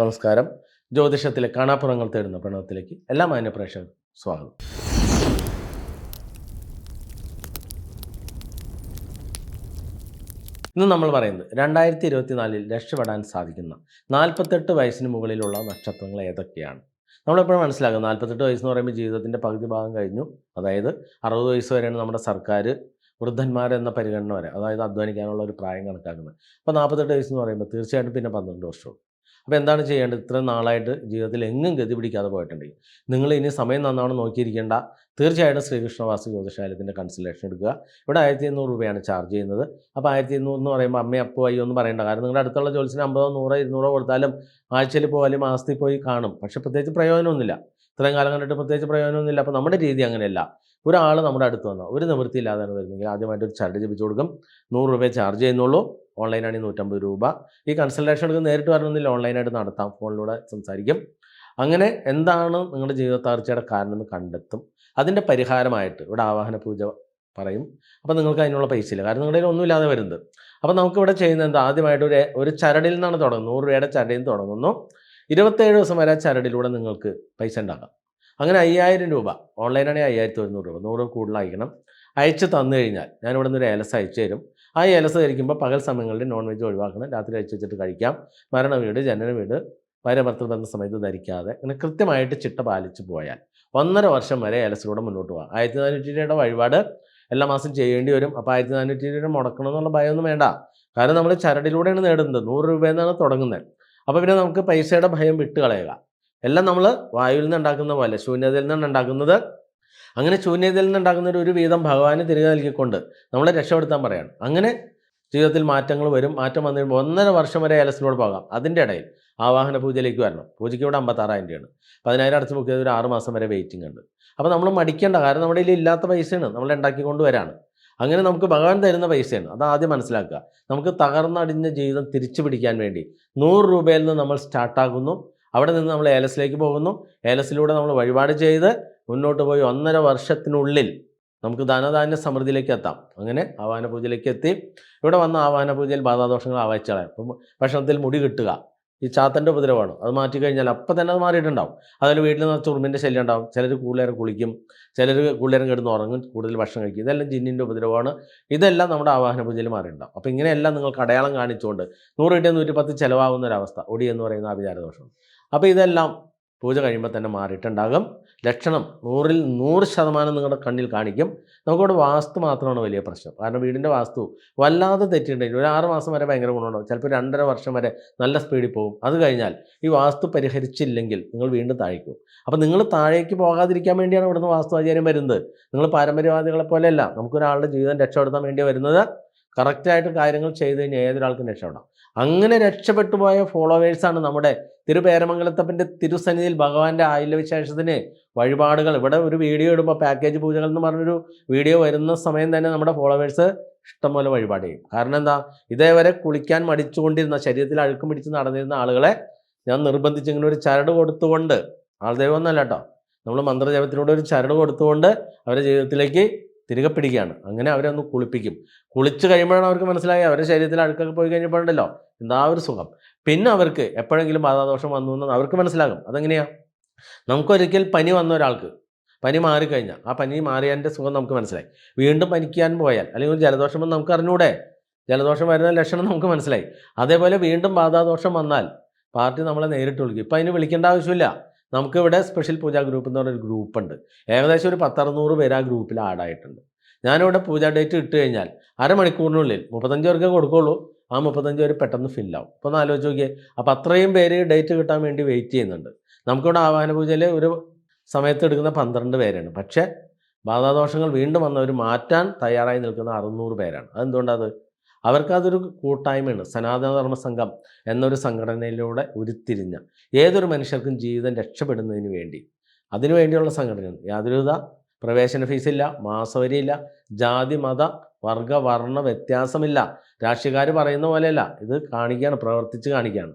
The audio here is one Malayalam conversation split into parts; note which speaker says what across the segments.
Speaker 1: നമസ്കാരം. ജ്യോതിഷത്തിലെ കാണാപ്പുറങ്ങൾ തേടുന്ന പ്രണവത്തിലേക്ക് എല്ലാ മാന്യ പ്രേക്ഷകർക്കും സ്വാഗതം. ഇന്ന് നമ്മൾ പറയുന്നത് രണ്ടായിരത്തി ഇരുപത്തിനാലിൽ രക്ഷപ്പെടാൻ സാധിക്കുന്ന നാൽപ്പത്തെട്ട് വയസ്സിന് മുകളിലുള്ള നക്ഷത്രങ്ങൾ ഏതൊക്കെയാണ്? നമ്മളെപ്പോഴും മനസ്സിലാക്കുക നാൽപ്പത്തെട്ട് വയസ്സെന്ന് പറയുമ്പോൾ ജീവിതത്തിന്റെ പകുതി ഭാഗം കഴിഞ്ഞു. അതായത് അറുപത് വയസ്സ് വരെയാണ് നമ്മുടെ സർക്കാർ വൃദ്ധന്മാരെന്ന പരിഗണന വരെ അതായത് അധ്വാനിക്കാനുള്ള ഒരു പ്രായം കണക്കാക്കുന്നത്. അപ്പോൾ നാൽപ്പത്തെട്ട് വയസ്സെന്ന് പറയുമ്പോൾ തീർച്ചയായിട്ടും പിന്നെ പന്ത്രണ്ട് വർഷവും അപ്പോൾ എന്താണ് ചെയ്യേണ്ടത്? ഇത്രയും നാളായിട്ട് ജീവിതത്തിൽ എങ്ങും ഗതി പിടിക്കാതെ പോയിട്ടുണ്ടെങ്കിൽ നിങ്ങൾ ഇനി സമയം നന്നാവണം നോക്കിയിരിക്കേണ്ട. തീർച്ചയായിട്ടും ശ്രീകൃഷ്ണവാസി ജ്യോതിഷാലയത്തിന്റെ കൺസൾട്ടേഷൻ എടുക്കുക. ഇവിടെ ആയിരത്തി എണ്ണൂറ് രൂപയാണ് ചാർജ് ചെയ്യുന്നത്. അപ്പോൾ ആയിരത്തി എണ്ണൂറ് എന്ന് പറയുമ്പോൾ അമ്മയെ അപ്പോ അയ്യോ എന്ന് പറയേണ്ട. കാരണം നിങ്ങളുടെ അടുത്തുള്ള ജോലിസിന് അമ്പതോ നൂറോ ഇരുന്നൂറോ കൊടുത്താലും ആഴ്ചയിൽ പോയാലും മാസത്തിൽ പോയി കാണും. പക്ഷേ പ്രത്യേകിച്ച് പ്രയോജനമൊന്നുമില്ല. ഇത്രയും കാലം കണ്ടിട്ട് പ്രത്യേകിച്ച് പ്രയോജനമൊന്നുമില്ല. അപ്പോൾ നമ്മുടെ രീതി അങ്ങനെയല്ല. ഒരാൾ നമ്മുടെ അടുത്ത് വന്നോ. ഒരു നിവൃത്തിയില്ലാതാണ് വരുന്നെങ്കിൽ ആദ്യമായിട്ട് ഒരു ചരട് ജപിച്ചു കൊടുക്കും. നൂറ് രൂപയെ ചാർജ് ചെയ്യുന്നുള്ളൂ. ഓൺലൈനാണെങ്കിൽ നൂറ്റമ്പത് രൂപ. ഈ കൺസൾട്ടേഷൻ എടുക്കുന്ന നേരിട്ട് വരണമെന്നില്ല. ഓൺലൈനായിട്ട് നടത്താം. ഫോണിലൂടെ സംസാരിക്കും. അങ്ങനെ എന്താണ് നിങ്ങളുടെ ജീവിത താർച്ചയുടെ കാരണം എന്ന് കണ്ടെത്തും. അതിന്റെ പരിഹാരമായിട്ട് ഇവിടെ ആവാഹന പൂജ പറയും. അപ്പോൾ നിങ്ങൾക്ക് അതിനുള്ള പൈസ ഇല്ല കാരണം നിങ്ങളുടെ ഒന്നുമില്ലാതെ വരുന്നത്. അപ്പോൾ നമുക്കിവിടെ ചെയ്യുന്നത് എന്താ? ആദ്യമായിട്ട് ഒരു ഒരു ചരടിൽ നിന്നാണ് തുടങ്ങുന്നത്. നൂറ് രൂപയുടെ ചരടിൽ നിന്ന് തുടങ്ങുന്നു. ഇരുപത്തേഴ് ദിവസം വരെ ചരടിലൂടെ നിങ്ങൾക്ക് പൈസ ഉണ്ടാക്കാം. അങ്ങനെ അയ്യായിരം രൂപ. ഓൺലൈനാണെങ്കിൽ അയ്യായിരത്തി ഒരുന്നൂറ് രൂപ. നൂറ് കൂടുതൽ അയക്കണം അയച്ച് തന്നു കഴിഞ്ഞാൽ ഞാൻ ഇവിടെ നിന്ന് ഒരു ഏലസ് അയച്ചു തരും. ആ ഏലസ് കഴിക്കുമ്പോൾ പകൽ സമയങ്ങളിൽ നോൺ വെജ് ഒഴിവാക്കണം. രാത്രി അയച്ചു വെച്ചിട്ട് കഴിക്കാം. മരണ വീട് ജനന വീട് ഭാര്യഭർത്തൃ ബന്ധ സമയത്ത് ധരിക്കാതെ അങ്ങനെ കൃത്യമായിട്ട് ചിട്ട പാലിച്ച് പോയാൽ ഒന്നര വർഷം വരെ ഏലസിലൂടെ മുന്നോട്ട് പോകാം. ആയിരത്തി നാനൂറ്റി രൂപയുടെ വഴിപാട് എല്ലാ മാസം ചെയ്യേണ്ടി വരും. അപ്പോൾ ആയിരത്തി നാനൂറ്റി രൂപ മുടക്കണം എന്നുള്ള ഭയമൊന്നും വേണ്ട. കാരണം നമ്മൾ ചരടിലൂടെയാണ് നേടുന്നത്. നൂറ് രൂപയിൽ നിന്നാണ് തുടങ്ങുന്നത്. അപ്പോൾ പിന്നെ നമുക്ക് പൈസയുടെ ഭയം വിട്ട് കളയുക എല്ലാം നമ്മൾ വായുവിൽ നിന്ന് ഉണ്ടാക്കുന്ന പോലെ ശൂന്യതയിൽ നിന്നാണ് ഉണ്ടാക്കുന്നത് അങ്ങനെ ശൂന്യതയിൽ നിന്ന് ഉണ്ടാക്കുന്ന ഒരു- വീതം ഭഗവാന് തിരികെ നൽകിക്കൊണ്ട് നമ്മളെ രക്ഷപ്പെടുത്താൻ പറയാണ്. അങ്ങനെ ജീവിതത്തിൽ മാറ്റങ്ങൾ വരും മാറ്റം വന്നു കഴിയുമ്പോൾ ഒന്നര വർഷം വരെ ഏലസിനോട് പോകാം. അതിന്റെ ഇടയിൽ ആവാഹന പൂജയിലേക്ക് വരണം. പൂജയ്ക്ക് ഇവിടെ അമ്പത്താറായിരം രൂപയാണ് പതിനായിരം അടച്ച് ബുക്ക് ചെയ്ത് ഒരു ആറ് മാസം വരെ വെയിറ്റിംഗ് ഉണ്ട്. അപ്പോൾ നമ്മൾ മടിക്കേണ്ട കാരണം നമ്മുടെ കയ്യിൽ ഇല്ലാത്ത പൈസയാണ്. നമ്മൾ ഉണ്ടാക്കിക്കൊണ്ട് വരാണ്. അങ്ങനെ നമുക്ക് ഭഗവാൻ തരുന്ന പൈസയാണ്. അത് ആദ്യം മനസ്സിലാക്കുക. നമുക്ക് തകർന്നടിഞ്ഞ ജീവിതം തിരിച്ചു പിടിക്കാൻ വേണ്ടി നൂറ് രൂപയിൽ നിന്ന് നമ്മൾ സ്റ്റാർട്ടാകുന്നു അവിടെ നിന്ന് നമ്മൾ ഏലസിലേക്ക് പോകുന്നു. ഏലസിലൂടെ നമ്മൾ വഴിപാട് ചെയ്ത് മുന്നോട്ട് പോയി ഒന്നര വർഷത്തിനുള്ളിൽ നമുക്ക് ധനധാന്യ സമൃദ്ധിയിലേക്ക് എത്താം. അങ്ങനെ ആവാന പൂജയിലേക്ക് എത്തി. ഇവിടെ വന്ന ആവാന പൂജയിൽ ബാധാദോഷങ്ങൾ ആവാഹിച്ചളയാം. അപ്പം ഭക്ഷണത്തിൽ മുടി കിട്ടുക. ഈ ചാത്തന്റെ ഉപദ്രവമാണ് അത് മാറ്റി കഴിഞ്ഞാൽ അപ്പം തന്നെ അത് മാറിയിട്ടുണ്ടാവും. അതായത് വീട്ടിൽ നിന്ന് ചുറുമ്പിന്റെ ശല്യം ഉണ്ടാവും ചിലർ കൂടുതലേരം കുളിക്കും. ചിലർ കൂടുതലേരം കിടന്ന് ഉറങ്ങും. കൂടുതൽ ഭക്ഷണം കഴിക്കും. ഇതെല്ലാം ജിന്നിന്റെ ഉപദ്രവമാണ് ഇതെല്ലാം നമ്മുടെ ആവാഹന പൂജയിൽ മാറിയിട്ടുണ്ടാവും. അപ്പോൾ ഇങ്ങനെയെല്ലാം നിങ്ങൾക്ക് അടയാളം കാണിച്ചുകൊണ്ട് നൂറ് കിട്ടിയ നൂറ്റി പത്ത് ചിലവാകുന്ന ഒരവസ്ഥ. ഒടി എന്ന് പറയുന്ന ആഭിചാരദോഷം അപ്പോൾ ഇതെല്ലാം പൂജ കഴിയുമ്പോൾ തന്നെ മാറിയിട്ടുണ്ടാകും. ലക്ഷണം നൂറിൽ നൂറ് ശതമാനം നിങ്ങളുടെ കണ്ണിൽ കാണിക്കും. നമുക്കിവിടെ വാസ്തു മാത്രമാണ് വലിയ പ്രശ്നം. കാരണം വീടിന്റെ വാസ്തു വല്ലാതെ തെറ്റിയിട്ടുണ്ടെങ്കിൽ ഒരു ആറ് മാസം വരെ ഭയങ്കര ഗുണമുണ്ടാവും. ചിലപ്പോൾ രണ്ടര വർഷം വരെ നല്ല സ്പീഡിൽ പോകും. അത് കഴിഞ്ഞാൽ ഈ വാസ്തു പരിഹരിച്ചില്ലെങ്കിൽ നിങ്ങൾ വീണ്ടും താഴേക്കും അപ്പോൾ നിങ്ങൾ താഴേക്ക് പോകാതിരിക്കാൻ വേണ്ടിയാണ് ഇവിടുന്ന് വാസ്തു ആചാര്യം വരുന്നത്. നിങ്ങൾ പാരമ്പര്യവാദികളെ പോലെയല്ല. നമുക്കൊരാളുടെ ജീവിതം രക്ഷപ്പെടുത്താൻ വേണ്ടി വരുന്നത്. കറക്റ്റായിട്ട് കാര്യങ്ങൾ ചെയ്ത് കഴിഞ്ഞാൽ ഏതൊരാൾക്കും രക്ഷപ്പെടാം. അങ്ങനെ രക്ഷപ്പെട്ടു പോയ ഫോളോവേഴ്സാണ് നമ്മുടെ തിരുപേരമംഗലത്തപ്പന്റെ തിരുസന്നിധിയിൽ ഭഗവാന്റെ ആയുല്യവിശേഷത്തിന് വഴിപാടുകൾ. ഇവിടെ ഒരു വീഡിയോ ഇടുമ്പോൾ പാക്കേജ് പൂജകൾ എന്ന് പറഞ്ഞൊരു വീഡിയോ വരുന്ന സമയം തന്നെ നമ്മുടെ ഫോളോവേഴ്സ് ഇഷ്ടംപോലെ വഴിപാട് ചെയ്യും. കാരണം എന്താ? ഇതേവരെ കുളിക്കാൻ മടിച്ചുകൊണ്ടിരുന്ന ശരീരത്തിൽ അഴുക്കും പിടിച്ച് നടന്നിരുന്ന ആളുകളെ ഞാൻ നിർബന്ധിച്ച് ഇങ്ങനെ ഒരു ചരട് കൊടുത്തുകൊണ്ട് ആൾദൈവം ഒന്നല്ല കേട്ടോ. നമ്മൾ മന്ത്രജപത്തിലൂടെ ഒരു ചരട് കൊടുത്തുകൊണ്ട് അവരുടെ ജീവിതത്തിലേക്ക് തിരികെ പിടിക്കുകയാണ്. അങ്ങനെ അവരൊന്ന് കുളിപ്പിക്കും. കുളിച്ച് കഴിയുമ്പോഴാണ് അവർക്ക് മനസ്സിലായി. അവരുടെ ശരീരത്തിൽ അഴുക്കൊക്കെ പോയി കഴിഞ്ഞപ്പോഴുണ്ടല്ലോ. എന്താ ഒരു സുഖം. പിന്നെ അവർക്ക് എപ്പോഴെങ്കിലും ബാധാദോഷം വന്നു എന്ന് അവർക്ക് മനസ്സിലാകും. അതെങ്ങനെയാ? നമുക്കൊരിക്കൽ പനി വന്ന ഒരാൾക്ക് പനി മാറിക്കഴിഞ്ഞാൽ ആ പനി മാറിയതിന്റെ സുഖം നമുക്ക് മനസ്സിലായി. വീണ്ടും പനിക്കാൻ പോയാൽ അല്ലെങ്കിൽ ഒരു ജലദോഷം നമുക്ക് അറിഞ്ഞൂടെ? ജലദോഷം വരുന്ന ലക്ഷണം നമുക്ക് മനസ്സിലായി. അതേപോലെ വീണ്ടും ബാധാദോഷം വന്നാൽ പാർട്ടി നമ്മളെ നേരിട്ട് വിളിക്കും. ഇപ്പം അതിന് വിളിക്കേണ്ട ആവശ്യമില്ല. നമുക്കിവിടെ സ്പെഷ്യൽ പൂജാ ഗ്രൂപ്പ് എന്ന് പറഞ്ഞൊരു ഗ്രൂപ്പ് ഉണ്ട്. ഏകദേശം ഒരു പത്തറുന്നൂറ് പേര് ആ ഗ്രൂപ്പിൽ ആഡായിട്ടുണ്ട് ഞാനിവിടെ പൂജാ ഡേറ്റ് ഇട്ട് കഴിഞ്ഞാൽ അരമണിക്കൂറിനുള്ളിൽ മുപ്പത്തഞ്ച് പേർക്ക് കൊടുക്കുള്ളൂ. ആ മുപ്പത്തഞ്ച് പേര് പെട്ടെന്ന് ഫില്ലാവും അപ്പോൾ ഒന്ന് ആലോചിച്ച് നോക്കിയേ. അപ്പോൾ അത്രയും പേര് ഡേറ്റ് കിട്ടാൻ വേണ്ടി വെയിറ്റ് ചെയ്യുന്നുണ്ട്. നമുക്കിവിടെ ആവാന പൂജയിൽ ഒരു സമയത്ത് എടുക്കുന്ന പന്ത്രണ്ട് പേരാണ്. പക്ഷേ ബാധാദോഷങ്ങൾ വീണ്ടും വന്നവർ മാറ്റാൻ തയ്യാറായി നിൽക്കുന്ന അറുന്നൂറ് പേരാണ്. അതെന്തുകൊണ്ടത് അവർക്കതൊരു കൂട്ടായ്മയാണ് സനാതനധർമ്മ സംഘം എന്നൊരു സംഘടനയിലൂടെ ഉരുത്തിരിഞ്ഞ ഏതൊരു മനുഷ്യർക്കും ജീവിതം രക്ഷപ്പെടുന്നതിന് വേണ്ടി. അതിനുവേണ്ടിയുള്ള സംഘടനയാണ് യാതൊരുവിധ പ്രവേശന ഫീസില്ല മാസവരിയില്ല ജാതി മത വർഗ വർണ വ്യത്യാസമില്ല. രാഷ്ട്രീയക്കാർ പറയുന്ന പോലെയല്ല. ഇത് കാണിക്കുകയാണ് പ്രവർത്തിച്ച് കാണിക്കുകയാണ്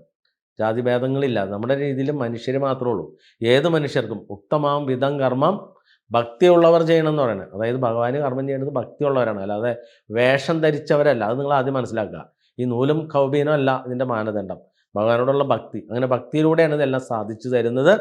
Speaker 1: ജാതിഭേദങ്ങളില്ല. നമ്മുടെ രീതിയിൽ മനുഷ്യർ മാത്രമേ ഉള്ളൂ. ഏത് മനുഷ്യർക്കും ഉക്തമാം വിധം കർമ്മം ഭക്തിയുള്ളവർ ചെയ്യണം എന്ന് പറയുന്നത്. അതായത് ഭഗവാന് കർമ്മം ചെയ്യേണ്ടത് ഭക്തിയുള്ളവരാണ്. അല്ലാതെ വേഷം ധരിച്ചവരല്ല. അത് നിങ്ങൾ ആദ്യം മനസ്സിലാക്കുക. ഈ നൂലും കൗബീനും അല്ല ഇതിന്റെ മാനദണ്ഡം. ഭഗവാനോടുള്ള ഭക്തി. അങ്ങനെ ഭക്തിയിലൂടെയാണ് ഇതെല്ലാം സാധിച്ചു തരുന്നത്.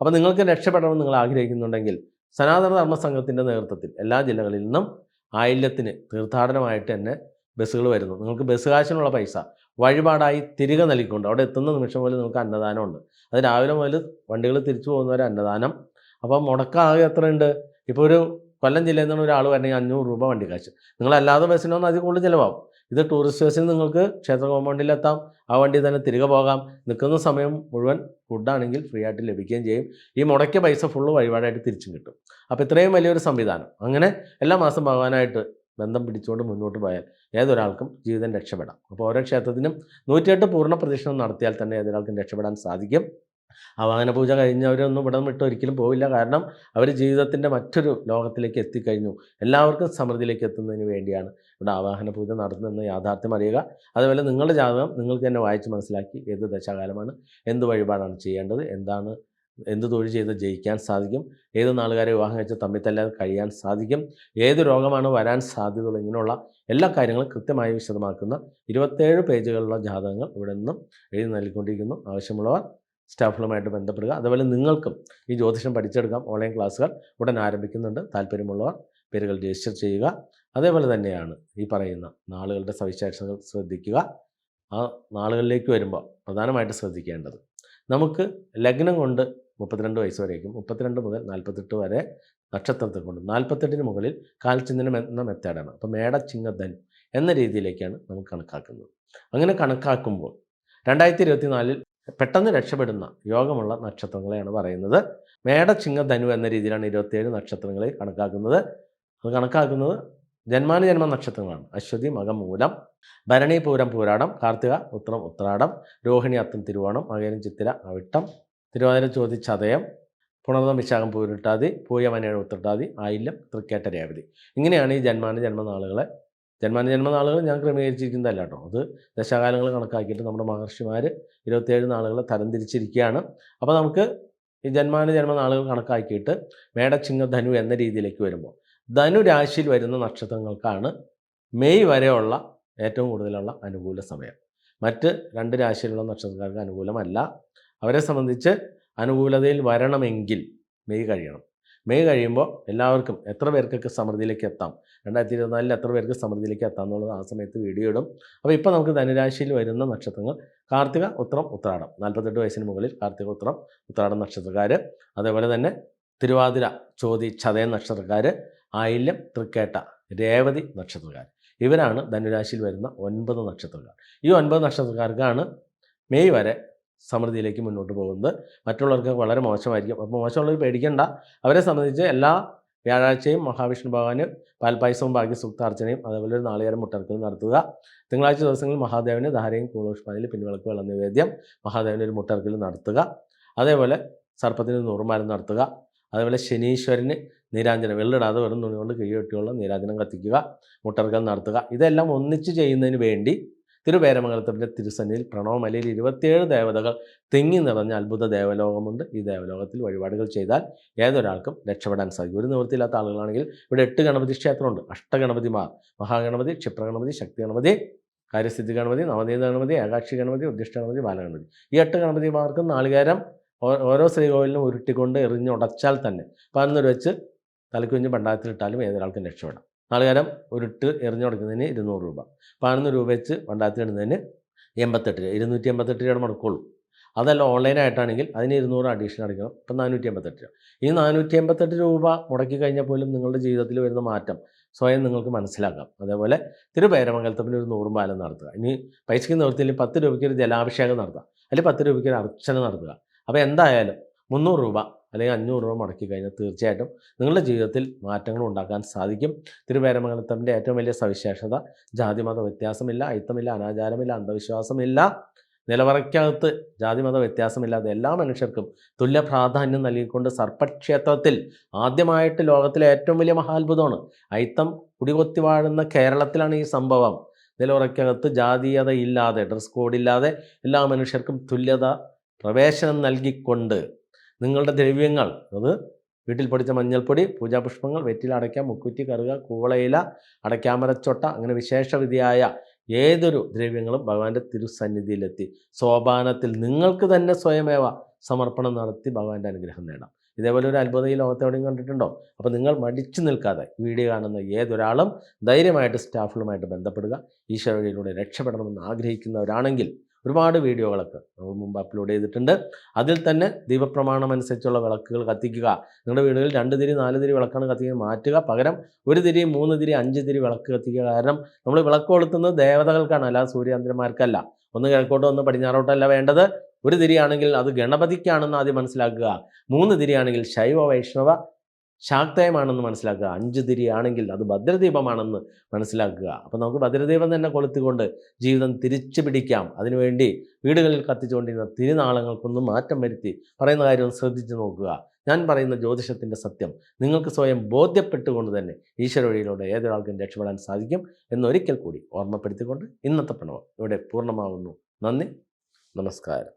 Speaker 1: അപ്പോൾ നിങ്ങൾക്ക് രക്ഷപ്പെടണമെന്ന് നിങ്ങൾ ആഗ്രഹിക്കുന്നുണ്ടെങ്കിൽ സനാതന ധർമ്മ സംഘത്തിന്റെ നേതൃത്വത്തിൽ എല്ലാ ജില്ലകളിൽ നിന്നും ആയില്യത്തിന് തീർത്ഥാടനമായിട്ട് തന്നെ ബസ്സുകൾ വരുന്നു. നിങ്ങൾക്ക് ബസ് കാശിനുള്ള പൈസ വഴിപാടായി തിരികെ നൽകിക്കൊണ്ട് അവിടെ എത്തുന്ന നിമിഷം മുതൽ നിങ്ങൾക്ക് അന്നദാനമുണ്ട്. അത് രാവിലെ മുതൽ വണ്ടികൾ തിരിച്ചു പോകുന്നവരെ അന്നദാനം അപ്പോൾ മുടക്കാകെ എത്രയുണ്ട്? ഇപ്പോൾ ഒരു കൊല്ലം ജില്ലയിൽ നിന്ന് ഒരാൾ വരണമെങ്കിൽ അഞ്ഞൂറ് രൂപ വണ്ടി കാശ്. നിങ്ങളല്ലാതെ ബസ്സിനൊന്നും അതിൽ കൂടുതൽ ചിലവാകും. ഇത് ടൂറിസ്റ്റ് ബസ്സിൽ നിങ്ങൾക്ക് ക്ഷേത്ര കോമ്പൗണ്ടിലെത്താം ആ വണ്ടി തന്നെ തിരികെ പോകാം. നിൽക്കുന്ന സമയം മുഴുവൻ ഫുഡാണെങ്കിൽ ഫ്രീ ആയിട്ട് ലഭിക്കുകയും ചെയ്യും. ഈ മുടക്കിയ പൈസ ഫുള്ള് വഴിപാടായിട്ട് തിരിച്ചും കിട്ടും. അപ്പോൾ ഇത്രയും വലിയൊരു സംവിധാനം. അങ്ങനെ എല്ലാ മാസം ഭഗവാനായിട്ട് ബന്ധം പിടിച്ചുകൊണ്ട് മുന്നോട്ട് പോയാൽ ഏതൊരാൾക്കും ജീവിതം രക്ഷപ്പെടാം. അപ്പോൾ ഓരോ ക്ഷേത്രത്തിനും നൂറ്റിയെട്ട് പൂർണ പ്രദക്ഷിണം നടത്തിയാൽ തന്നെ ഏതൊരാൾക്കും രക്ഷപ്പെടാൻ സാധിക്കും. ആവാഹന പൂജ കഴിഞ്ഞവരൊന്നും ഇവിടെ വിട്ട് ഒരിക്കലും പോവില്ല. കാരണം അവർ ജീവിതത്തിന്റെ മറ്റൊരു ലോകത്തിലേക്ക് എത്തിക്കഴിഞ്ഞു. എല്ലാവർക്കും സമൃദ്ധിയിലേക്ക് എത്തുന്നതിന് വേണ്ടിയാണ് ഇവിടെ ആവാഹന പൂജ നടത്തുന്നതെന്ന് യാഥാർത്ഥ്യം അറിയുക. അതുപോലെ നിങ്ങളുടെ ജാതകം നിങ്ങൾക്ക് തന്നെ വായിച്ച് മനസ്സിലാക്കി ഏത് ദശാകാലമാണ് എന്ത് വഴിപാടാണ് ചെയ്യേണ്ടത് എന്താണ് എന്ത് തൊഴിൽ ചെയ്ത് ജയിക്കാൻ സാധിക്കും ഏത് നാളുകാരെ വിവാഹം കഴിച്ച് തമ്മിൽ തല്ലാതെ കഴിയാൻ സാധിക്കും ഏത് രോഗമാണ് വരാൻ സാധ്യതയുള്ള ഇങ്ങനെയുള്ള എല്ലാ കാര്യങ്ങളും കൃത്യമായി വിശദമാക്കുന്ന ഇരുപത്തേഴ് പേജുകളുള്ള ജാതകങ്ങൾ ഇവിടെ നിന്നും എഴുതി നൽകിക്കൊണ്ടിരിക്കുന്നു. ആവശ്യമുള്ളവർ സ്റ്റാഫുകളുമായിട്ട് ബന്ധപ്പെടുക. അതുപോലെ നിങ്ങൾക്കും ഈ ജ്യോതിഷം പഠിച്ചെടുക്കാം. ഓൺലൈൻ ക്ലാസ്സുകൾ ഉടൻ ആരംഭിക്കുന്നുണ്ട്. താല്പര്യമുള്ളവർ പേരുകൾ രജിസ്റ്റർ ചെയ്യുക. അതേപോലെ തന്നെയാണ് ഈ പറയുന്ന നാളുകളുടെ സവിശേഷതകൾ ശ്രദ്ധിക്കുക. ആ നാളുകളിലേക്ക് വരുമ്പോൾ പ്രധാനമായിട്ട് ശ്രദ്ധിക്കേണ്ടത് നമുക്ക് ലഗ്നം കൊണ്ട് മുപ്പത്തിരണ്ട് വയസ്സ് വരേക്കും മുപ്പത്തിരണ്ട് മുതൽ നാൽപ്പത്തെട്ട് വരെ നക്ഷത്രത്തെ കൊണ്ട് നാൽപ്പത്തെട്ടിന് മുകളിൽ കാൽചിന്തനം എന്ന മെത്തേഡാണ് അപ്പോൾ മേടച്ചിങ്ങധൻ എന്ന രീതിയിലേക്കാണ് നമുക്ക് കണക്കാക്കുന്നത്. അങ്ങനെ കണക്കാക്കുമ്പോൾ രണ്ടായിരത്തി ഇരുപത്തി നാലിൽ പെട്ടെന്ന് രക്ഷപ്പെടുന്ന യോഗമുള്ള നക്ഷത്രങ്ങളെയാണ് പറയുന്നത്. മേടച്ചിങ്ങ ധനു എന്ന രീതിയിലാണ് ഇരുപത്തിയേഴ് നക്ഷത്രങ്ങളെ കണക്കാക്കുന്നത്. അത് കണക്കാക്കുന്നത് ജന്മാനുജന്മ നക്ഷത്രങ്ങളാണ്. അശ്വതി മകം മൂലം ഭരണി പൂരം പൂരാടം കാർത്തിക ഉത്രം ഉത്രാടം രോഹിണി അത്തം തിരുവോണം മകരം ചിത്തിര അവിട്ടം തിരുവാതിര ചോതി ചതയം പുണർന്നം വിശാഖം പൂരിട്ടാതി പൂയമനേഴ് ഉത്രട്ടാതി ആയില്യം തൃക്കേട്ട രേവതി. ഇങ്ങനെയാണ് ഈ ജന്മാനുജന്മ ജന്മനാളുകളെ ജന്മാന നാളുകൾ ഞാൻ ക്രമീകരിച്ചിരിക്കുന്നതല്ല കേട്ടോ അത് ദശാകാലങ്ങൾ കണക്കാക്കിയിട്ട് നമ്മുടെ മഹർഷിമാർ ഇരുപത്തേഴ് നാളുകളെ തരംതിരിച്ചിരിക്കുകയാണ്. അപ്പോൾ നമുക്ക് ഈ ജന്മാന ജന്മനാളുകൾ കണക്കാക്കിയിട്ട് മേടച്ചിങ്ങ ധനു എന്ന രീതിയിലേക്ക് വരുമ്പോൾ ധനു രാശിയിൽ വരുന്ന നക്ഷത്രങ്ങൾക്കാണ് മെയ് വരെയുള്ള ഏറ്റവും കൂടുതലുള്ള അനുകൂല സമയം. മറ്റ് രണ്ട് രാശിയിലുള്ള നക്ഷത്രക്കാർക്ക് അനുകൂലമല്ല. അവരെ സംബന്ധിച്ച് അനുകൂലതയിൽ വരണമെങ്കിൽ മെയ് കഴിയണം. മെയ് കഴിയുമ്പോൾ എല്ലാവർക്കും എത്ര പേർക്കൊക്കെ സമൃദ്ധിയിലേക്ക് എത്താം? രണ്ടായിരത്തി ഇരുപത്തിനാലിൽ എത്ര പേർക്ക് സമൃദ്ധിയിലേക്ക് എത്താം എന്നുള്ളത് ആ സമയത്ത് വീഡിയോ ഇടും. അപ്പോൾ ഇപ്പോൾ നമുക്ക് ധനുരാശിയിൽ വരുന്ന നക്ഷത്രങ്ങൾ കാർത്തിക ഉത്രം ഉത്രാടം. നാൽപ്പത്തെട്ട് വയസ്സിന് മുകളിൽ കാർത്തിക ഉത്രം ഉത്രാടം നക്ഷത്രക്കാർ അതേപോലെ തന്നെ തിരുവാതിര ചോതി ചതയ നക്ഷത്രക്കാർ ആയില്യം തൃക്കേട്ട രേവതി നക്ഷത്രക്കാർ ഇവരാണ് ധനുരാശിയിൽ വരുന്ന ഒൻപത് നക്ഷത്രക്കാർ. ഈ ഒൻപത് നക്ഷത്രക്കാർക്കാണ് മെയ് വരെ സമൃദ്ധിയിലേക്ക് മുന്നോട്ട് പോകുന്നത്. മറ്റുള്ളവർക്ക് വളരെ മോശമായിരിക്കും. അപ്പോൾ മോശമുള്ളവർ പേടിക്കേണ്ട. അവരെ സംബന്ധിച്ച് എല്ലാ വ്യാഴാഴ്ചയും മഹാവിഷ്ണു ഭഗവാന് പാൽപായസവും ബാക്കി സൂക്താർച്ചനയും അതേപോലെ ഒരു നാളികേരം മുട്ടർക്കലും നടത്തുക. തിങ്കളാഴ്ച ദിവസങ്ങളിൽ മഹാദേവന് ധാരയും കൂളോഷ്പാനിൽ പിൻവിളക്ക് വെള്ളം നിവേദ്യം. മഹാദേവന് ഒരു മുട്ടർക്കൽ നടത്തുക. അതേപോലെ സർപ്പത്തിന് നൂറുമാരം നടത്തുക. അതേപോലെ ശനീശ്വരന് നീരാഞ്ജനം വെള്ളിടാതെ വെറും തുണി കൊണ്ട് കിഴിയൊട്ടിയുള്ള നീരാഞ്ജനം കത്തിക്കുക. മുട്ടർക്കൽ നടത്തുക. ഇതെല്ലാം ഒന്നിച്ച് ചെയ്യുന്നതിന് വേണ്ടി തിരുവേരമംഗലത്തിന്റെ തിരുസന്നിയിൽ പ്രണവമലയിൽ ഇരുപത്തിയേഴ് ദേവതകൾ തിങ്ങി നിറഞ്ഞ അത്ഭുത ദേവലോകമുണ്ട്. ഈ ദേവലോകത്തിൽ വഴിപാടുകൾ ചെയ്താൽ ഏതൊരാൾക്കും രക്ഷപ്പെടാൻ സാധിക്കും. ഒരു നിവൃത്തിയില്ലാത്ത ആളുകളാണെങ്കിൽ ഇവിടെ എട്ട് ഗണപതി ക്ഷേത്രമുണ്ട്. അഷ്ടഗണപതിമാർ മഹാഗണപതി ക്ഷിപ്രഗണപതി ശക്തി ഗണപതി കാര്യസ്ഥിതി ഗണപതി നവനീത ഗണപതി ഏകാക്ഷി ഗണപതി ഉദ്ദിഷ്ട ഗണപതി ബാലഗണപതി ഈ എട്ട് ഗണപതിമാർക്കും നാളികേരം ഓരോ ശ്രീകോവിലിനും ഉരുട്ടിക്കൊണ്ട് എറിഞ്ഞുടച്ചാൽ തന്നെ പതിനൊരു വെച്ച് തലക്കുഞ്ഞ് പണ്ടായത്തിലിട്ടാലും ഏതൊരാൾക്കും രക്ഷപ്പെടാം. നാളികേരം എറിഞ്ഞു തുടങ്ങുന്നതിന് ഇരുന്നൂറ് രൂപ. പതിനൊന്ന് രൂപ വെച്ച് പണ്ടാത്തി ഇടുന്നതിന് എൺപത്തെട്ട് രൂപ. ഇരുന്നൂറ്റി എൺപത്തെട്ട് രൂപയുടെ മുടക്കുള്ളൂ. അതല്ല ഓൺലൈനായിട്ടാണെങ്കിൽ അതിന് ഇരുന്നൂറ് അഡീഷണൽ അടിക്കണം ഇപ്പം നാനൂറ്റി എൺപത്തെട്ട് രൂപ. ഈ നാനൂറ്റി എൺപത്തെട്ട് രൂപ മുടക്കി കഴിഞ്ഞാൽ പോലും നിങ്ങളുടെ ജീവിതത്തിൽ വരുന്ന മാറ്റം സ്വയം നിങ്ങൾക്ക് മനസ്സിലാക്കാം. അതേപോലെ തിരുപേരമംഗലത്തപ്പിന് ഒരു നൂറും പാലം നടത്തുക. ഇനി പൈസയ്ക്ക് നിവൃത്തിയിൽ പത്ത് രൂപയ്ക്ക് ഒരു ജലാഭിഷേകം നടത്തുക. അല്ലെങ്കിൽ പത്ത് രൂപയ്ക്ക് ഒരു അർച്ചന നടത്തുക. അപ്പോൾ എന്തായാലും മുന്നൂറ് രൂപ അല്ലെങ്കിൽ അഞ്ഞൂറ് രൂപ മുടക്കി കഴിഞ്ഞാൽ തീർച്ചയായിട്ടും നിങ്ങളുടെ ജീവിതത്തിൽ മാറ്റങ്ങൾ ഉണ്ടാക്കാൻ സാധിക്കും. തിരുവേരമംഗലത്തിന്റെ ഏറ്റവും വലിയ സവിശേഷത ജാതിമത വ്യത്യാസമില്ല അയിത്തമില്ല അനാചാരമില്ല അന്ധവിശ്വാസമില്ല നിലവറയ്ക്കകത്ത് ജാതിമത വ്യത്യാസമില്ലാതെ എല്ലാ മനുഷ്യർക്കും തുല്യ പ്രാധാന്യം നൽകിക്കൊണ്ട് സർപ്പക്ഷേത്രത്തിൽ ആദ്യമായിട്ട് ലോകത്തിലെ ഏറ്റവും വലിയ മഹാത്ഭുതമാണ് അയിത്തം കുടികൊത്തി വാഴുന്ന കേരളത്തിലാണ് ഈ സംഭവം. നിലവറയ്ക്കകത്ത് ജാതീയത ഇല്ലാതെ ഡ്രസ് കോഡ് ഇല്ലാതെ എല്ലാ മനുഷ്യർക്കും തുല്യത പ്രവേശനം നൽകിക്കൊണ്ട് നിങ്ങളുടെ ദ്രവ്യങ്ങൾ അത് വീട്ടിൽ പൊടിച്ച മഞ്ഞൾപ്പൊടി പൂജാപുഷ്പങ്ങൾ വെറ്റില അടയ്ക്ക മുക്കുറ്റി കറുക കൂവളയില അടയ്ക്കാമരച്ചൊട്ട അങ്ങനെ വിശേഷവിധിയായ ഏതൊരു ദ്രവ്യങ്ങളും ഭഗവാന്റെ തിരുസന്നിധിയിലെത്തി. സോപാനത്തിൽ നിങ്ങൾക്ക് തന്നെ സ്വയമേവ സമർപ്പണം നടത്തി ഭഗവാന്റെ അനുഗ്രഹം നേടാം. ഇതേപോലെ ഒരു അത്ഭുതം ഈ ലോകത്തെവിടെയും കണ്ടിട്ടുണ്ടോ? അപ്പോൾ നിങ്ങൾ മടിച്ചു നിൽക്കാതെ വീഡിയോ കാണുന്ന ഏതൊരാളും ധൈര്യമായിട്ട് സ്റ്റാഫുകളുമായിട്ട് ബന്ധപ്പെടുക. ഈശ്വരയിലൂടെ രക്ഷപ്പെടണമെന്ന് ആഗ്രഹിക്കുന്നവരാണെങ്കിൽ ഒരുപാട് വീഡിയോകളൊക്കെ നമ്മൾ മുമ്പ് അപ്ലോഡ് ചെയ്തിട്ടുണ്ട്. അതിൽ തന്നെ ദീപപ്രമാണം അനുസരിച്ചുള്ള വിളക്കുകൾ കത്തിക്കുക. നിങ്ങളുടെ വീടുകളിൽ രണ്ട് തിരി നാല് തിരി വിളക്കാണ് കത്തിക്കുക. മാറ്റുക. പകരം ഒരു തിരി മൂന്ന് തിരി അഞ്ച് തിരി വിളക്ക് കത്തിക്കുക. കാരണം നമ്മൾ വിളക്ക് കൊളുത്തുന്നത് ദേവതകൾക്കാണ് അല്ലാതെ സൂര്യാന്തരന്മാർക്കല്ല. ഒന്ന് കിഴക്കോട്ടോ ഒന്ന് പടിഞ്ഞാറോട്ടല്ല വേണ്ടത്. ഒരു തിരിയാണെങ്കിൽ അത് ഗണപതിക്കാണെന്ന് ആദ്യം മനസ്സിലാക്കുക. മൂന്ന് തിരിയാണെങ്കിൽ ശൈവ വൈഷ്ണവ ശാക്തയമാണെന്ന് മനസ്സിലാക്കുക. അഞ്ച് തിരിയാണെങ്കിൽ അത് ഭദ്രദീപമാണെന്ന് മനസ്സിലാക്കുക. അപ്പോൾ നമുക്ക് ഭദ്രദീപം തന്നെ കൊളുത്തിക്കൊണ്ട് ജീവിതം തിരിച്ചു പിടിക്കാം. അതിനുവേണ്ടി വീടുകളിൽ കത്തിച്ചുകൊണ്ടിരുന്ന തിരുനാളങ്ങൾക്കൊന്നും മാറ്റം വരുത്തി പറയുന്ന കാര്യം ശ്രദ്ധിച്ചു നോക്കുക. ഞാൻ പറയുന്ന ജ്യോതിഷത്തിന്റെ സത്യം. നിങ്ങൾക്ക് സ്വയം ബോധ്യപ്പെട്ടുകൊണ്ട് തന്നെ ഈശ്വര വഴിയിലൂടെ ഏതൊരാൾക്കും രക്ഷപ്പെടാൻ സാധിക്കും എന്നൊരിക്കൽ കൂടി ഓർമ്മപ്പെടുത്തിക്കൊണ്ട് ഇന്നത്തെ പ്രണവം ഇവിടെ പൂർണമാവുന്നു. നന്ദി. നമസ്കാരം.